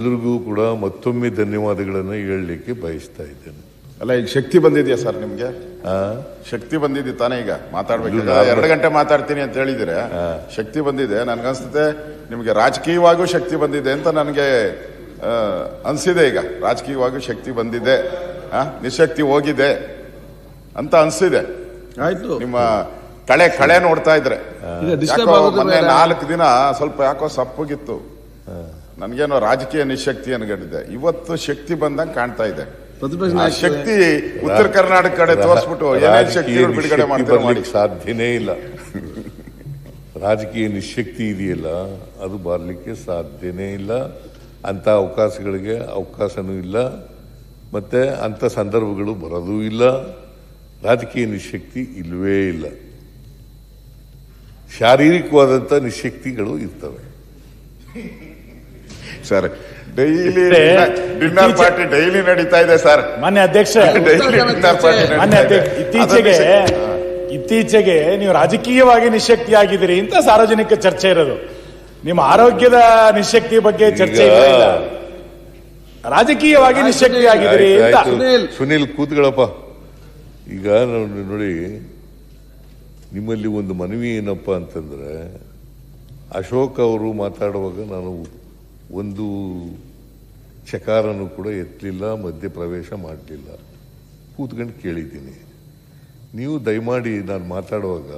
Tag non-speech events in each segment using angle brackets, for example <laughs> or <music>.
ಎಲ್ರಿಗೂ ಕೂಡ ಮತ್ತೊಮ್ಮೆ ಧನ್ಯವಾದಗಳನ್ನು ಹೇಳಲಿಕ್ಕೆ ಬಯಸ್ತಾ ಇದ್ದೇನೆ. ಅಲ್ಲ ಈಗ ಶಕ್ತಿ ಬಂದಿದೆಯಾ ಸರ್ ನಿಮ್ಗೆ? ಶಕ್ತಿ ಬಂದಿದೆ ತಾನೇ ಈಗ? ಮಾತಾಡ್ಬೇಕು. ಎರಡು ಗಂಟೆ ಮಾತಾಡ್ತೀನಿ ಅಂತ ಹೇಳಿದ್ರೆ ಶಕ್ತಿ ಬಂದಿದೆ. ನನ್ಗನ್ಸುತ್ತೆ ನಿಮ್ಗೆ ರಾಜಕೀಯವಾಗೂ ಶಕ್ತಿ ಬಂದಿದೆ ಅಂತ ನನಗೆ ಅನ್ಸಿದೆ ಈಗ. ರಾಜಕೀಯವಾಗೂ ಶಕ್ತಿ ಬಂದಿದೆ. ಆ, ನಿಶಕ್ತಿ ಹೋಗಿದೆ ಅಂತ ಅನ್ಸಿದೆ. ಆಯ್ತು. ನಿಮ್ಮ ಕಳೆ ಕಳೆ ನೋಡ್ತಾ ಇದ್ರೆ. ನಾಲ್ಕು ದಿನ ಸ್ವಲ್ಪ ಯಾಕೋ ಸಪ್ಪಗಿತ್ತು. ನನ್ಗೇನೋ ರಾಜಕೀಯ ನಿಶಕ್ತಿ ಅನ್ಗಂಡಿದೆ ಇವತ್ತು ಶಕ್ತಿ ಬಂದಂಗೆ ಕಾಣ್ತಾ ಇದೆ. ಆ ಶಕ್ತಿ ಉತ್ತರ ಕರ್ನಾಟಕ ಕಡೆ ತೋರಿಸ್ಬಿಟ್ಟು ಏನೇನ್ ಶಕ್ತಿ ಬಿಡುಗಡೆ ಮಾಡ್ತಾರೆ ಮಾಡಿ. ಸಾಧ್ಯನೇ ಇಲ್ಲ. ರಾಜಕೀಯ ನಿಶಕ್ತಿ ಇದೆಯಲ್ಲ ಅದು ಬರಲಿಕ್ಕೆ ಸಾಧ್ಯನೇ ಇಲ್ಲ. ಅಂತ ಅವಕಾಶಗಳಿಗೆ ಅವಕಾಶನೂ ಇಲ್ಲ. ಮತ್ತೆ ಅಂತ ಸಂದರ್ಭಗಳು ಬರೋದೂ ಇಲ್ಲ. ರಾಜಕೀಯ ನಿಶಕ್ತಿ ಇಲ್ಲವೇ ಇಲ್ಲ. ಶಾರೀರಿಕವಾದಂಥ ನಿಶಕ್ತಿಗಳು ಇರ್ತವೆ. Sir. Daily dinner party daily ನಡೀತಾ ಇದೆ ಸರ್. ಮಾನ್ಯ ಅಧ್ಯಕ್ಷ. <laughs> ಡೈಲಿ ಡಿನ್ನರ್ ಪಾರ್ಟಿ ಮಾನ್ಯ ಅಧ್ಯಕ್ಷ ಇತ್ತೀಚೆಗೆ ಇತ್ತೀಚೆಗೆ ನೀವು ರಾಜಕೀಯವಾಗಿ ನಿಶಕ್ತಿಯಾಗಿದ್ದೀರಿ ಅಂತ ಸಾರ್ವಜನಿಕ ಚರ್ಚೆ ಇರೋದು. ನಿಮ್ಮ ಆರೋಗ್ಯದ ನಿಶಕ್ತಿ ಬಗ್ಗೆ ಚರ್ಚೆ ಇಲ್ಲ. ರಾಜಕೀಯವಾಗಿ ನಿಶಕ್ತಿಯಾಗಿದ್ದೀರಿ ಆಗಿದ್ರಿ ಸುನಿಲ್. ಕೂತ್ಗಳಪ್ಪ ಈಗ ನೋಡಿ- ನೋಡಿ ನಿಮ್ಮಲ್ಲಿ ಒಂದು ಮನವಿ ಏನಪ್ಪ ಅಂತಂದ್ರೆ ಅಶೋಕ್ ಅವರು ಮಾತಾಡುವಾಗ ನಾನು ಒಂದು ಚಕಾರನು ಕೂಡ ಎತ್ತಲಿಲ್ಲ ಮಧ್ಯ ಪ್ರವೇಶ ಮಾಡಲಿಲ್ಲ. ಕೂತ್ಕೊಂಡು ಕೇಳಿದ್ದೀನಿ. ನೀವು ದಯಮಾಡಿ ನಾನು ಮಾತಾಡುವಾಗ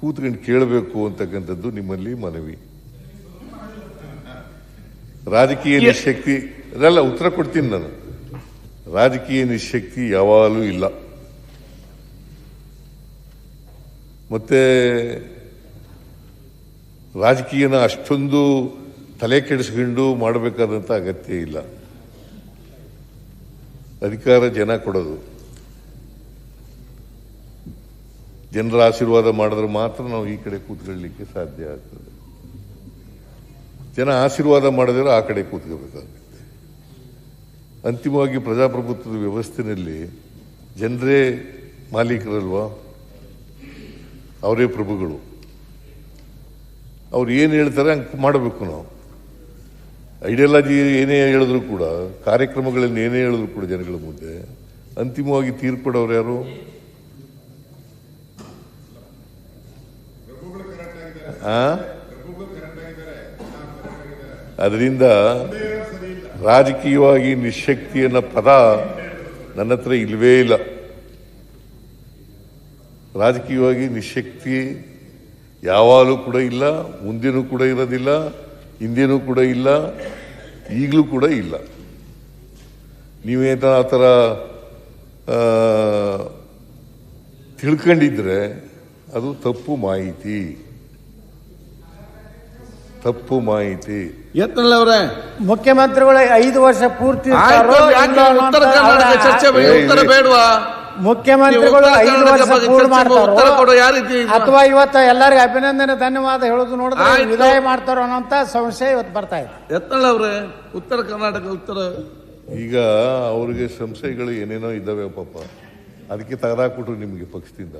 ಕೂತ್ಕೊಂಡು ಕೇಳಬೇಕು ಅಂತಕ್ಕಂಥದ್ದು ನಿಮ್ಮಲ್ಲಿ ಮನವಿ. ರಾಜಕೀಯ ನಿಶಕ್ತಿ ಅದೆಲ್ಲ ಉತ್ತರ ಕೊಡ್ತೀನಿ ನಾನು. ರಾಜಕೀಯ ನಿಶಕ್ತಿ ಯಾವಾಗಲೂ ಇಲ್ಲ. ಮತ್ತೆ ರಾಜಕೀಯನ ಅಷ್ಟೊಂದು ತಲೆ ಕೆಡಿಸ್ಕೊಂಡು ಮಾಡಬೇಕಾದಂಥ ಅಗತ್ಯ ಇಲ್ಲ. ಅಧಿಕಾರ ಜನ ಕೊಡೋದು. ಜನರ ಆಶೀರ್ವಾದ ಮಾಡಿದ್ರೆ ಮಾತ್ರ ನಾವು ಈ ಕಡೆ ಕೂತ್ಕೊಳ್ಳಲಿಕ್ಕೆ ಸಾಧ್ಯ ಆಗ್ತದೆ. ಜನ ಆಶೀರ್ವಾದ ಮಾಡಿದ್ರೆ ಆ ಕಡೆ ಕೂತ್ಕೋಬೇಕಾಗುತ್ತೆ. ಅಂತಿಮವಾಗಿ ಪ್ರಜಾಪ್ರಭುತ್ವದ ವ್ಯವಸ್ಥೆಯಲ್ಲಿ ಜನರೇ ಮಾಲೀಕರಲ್ವಾ? ಅವರೇ ಪ್ರಭುಗಳು. ಅವ್ರು ಏನು ಹೇಳ್ತಾರೆ ಹಂಗೆ ಮಾಡಬೇಕು ನಾವು. ಐಡಿಯಾಲಜಿ ಏನೇ ಹೇಳಿದ್ರು ಕೂಡ, ಕಾರ್ಯಕ್ರಮಗಳಲ್ಲಿ ಏನೇ ಹೇಳಿದ್ರು ಕೂಡ ಜನಗಳ ಮುಂದೆ ಅಂತಿಮವಾಗಿ ತೀರ್ಪಡೋರು ಯಾರು? ಅದರಿಂದ ರಾಜಕೀಯವಾಗಿ ನಿಶಕ್ತಿ ಅನ್ನೋ ಪದ ನನ್ನ ಹತ್ರ ಇಲ್ವೇ ಇಲ್ಲ. ರಾಜಕೀಯವಾಗಿ ನಿಶಕ್ತಿ ಯಾವಾಗಲೂ ಕೂಡ ಇಲ್ಲ, ಮುಂದೇನೂ ಕೂಡ ಇರೋದಿಲ್ಲ, ಹಿಂದೇನೂ ಕೂಡ ಇಲ್ಲ. ಈಗಲೂ ಕೂಡ ಇಲ್ಲ. ನೀವೇನ ಆ ಥರ ಆ, ತಿಳ್ಕೊಂಡಿದ್ರೆ ಅದು ತಪ್ಪು ಮಾಹಿತಿ. ತಪ್ಪು ಮಾಹಿತಿ. ಯತ್ನಳ್ಳಿ ಅವರೇ ಮುಖ್ಯಮಂತ್ರಿಗಳು ಐದು ವರ್ಷ ಪೂರ್ತಿ ಚರ್ಚೆ ಬೇಡವಾ? ಮುಖ್ಯಮಂತ್ರಿಗಳು ಐದು ವರ್ಷ ಪೂರ್ಣ ಬಗ್ಗೆ ಉತ್ತರ ಕೊಡೋ ಮಾಡ್ತಾರೋ ಅಥವಾ ಇವತ್ತು ಎಲ್ಲರಿಗೂ ಅಭಿನಂದನೆ ಧನ್ಯವಾದ ಹೇಳೋದು ನೋಡಿದ್ರೆ. ವಿದಾಯ ಮಾಡ್ತಾರೋ ಅನ್ನೋಂತ ಸಂಶಯ ಇವತ್ತು ಬರ್ತಾ ಇದೆ. ಎತ್ತಳ ಅವರೇ ಉತ್ತರ ಕರ್ನಾಟಕ ಉತ್ತರ. ಈಗ ಅವ್ರಿಗೆ ಸಂಶಯಗಳು ಏನೇನೋ ಇದ್ದಾವೆ ಪಾಪ. ಅದಕ್ಕೆ ತೆಗೆದಾಕ್ಬಿಟ್ರು ನಿಮಗೆ ಪಕ್ಷದಿಂದ.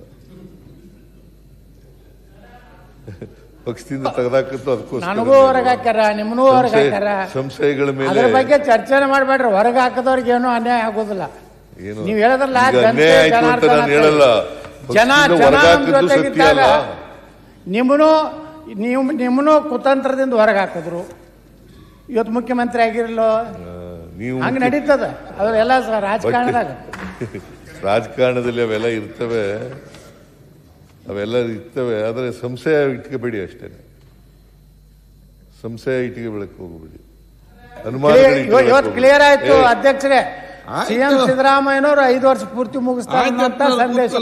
ಪಕ್ಷದಿಂದ ತೆಗೆದಾಕತ್ತು ಅದಕ್ಕೋಸ್ಕರ ನನಗೂ ಹೊರಗೆ ಹಾಕ್ಯಾರ ನಿಮ್ಮನೂ ಹೊರಗೆ ಹಾಕ್ಯಾರ. ಸಂಶಯಗಳ ಮೇಲೆ ಅದ್ರ ಬಗ್ಗೆ ಚರ್ಚೆನೆ ಮಾಡಬೇಡ್ರಿ. ಹೊರಗೆ ಹಾಕದವ್ರಿಗೆ ಏನೂ ಅನ್ಯಾಯ ಆಗೋದಿಲ್ಲ. ಏನು? ನೀವು ಹೇಳದ್ರಲ್ಲ ಈಗ ಅನ್ಯಾಯ ಆಯ್ತು ಅಂತ ನಾನು ಹೇಳಲ್ಲ. ಜನ ಜನ ನಿಮ್ಮನು ನೀವು ನಿಮ್ಮನು ಕುತಂತ್ರದಿಂದ ಹೊರಗೆ ಹಾಕಿದ್ರು ಇವತ್ತು ಮುಖ್ಯಮಂತ್ರಿ ಆಗಿರಲ್ಲೋ? ನೀವು ಹಂಗ ನಡೀತದ. ಅವೆಲ್ಲ ಸ- ರಾಜಕಾರಣದಾಗ. <laughs> ರಾಜಕಾರಣದಲ್ಲಿ ಅವೆಲ್ಲ ಇರ್ತವೆ. ಅವೆಲ್ಲ ಇರ್ತವೆ. ಆದರೆ ಸಂಶಯ ಇಟ್ಕೋಬೇಡಿ ಅಷ್ಟೇ. ಸಂಶಯ ಇಟ್ಕೋಬೇಡಕ್ಕೆ ಹೋಗಬೇಡಿ. ಅನುಮಾನ ಇವತ್ತು. ಕ್ಲಿಯರ್ ಆಯ್ತು ಅಧ್ಯಕ್ಷರೇ. ಸಿಎಂ ಸಿದ್ದರಾಮಯ್ಯನವರು ಐದು ವರ್ಷ ಪೂರ್ತಿ ಮುಗಿಸ್ತಾರೆ ಅಂತ ಸಂದೇಶ.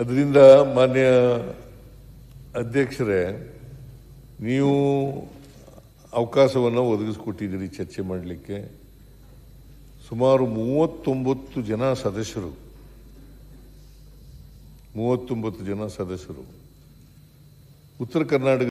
ಅದರಿಂದ ಮಾನ್ಯ ಅಧ್ಯಕ್ಷರೇ ನೀವು ಅವಕಾಶವನ್ನು ಒದಗಿಸ್ಕೊಟ್ಟಿದ್ದೀರಿ ಚರ್ಚೆ ಮಾಡಲಿಕ್ಕೆ. ಸುಮಾರು ಮೂವತ್ತೊಂಬತ್ತು ಜನ ಸದಸ್ಯರು ಮೂವತ್ತೊಂಬತ್ತು ಜನ ಸದಸ್ಯರು. ಉತ್ತರ ಕರ್ನಾಟಕ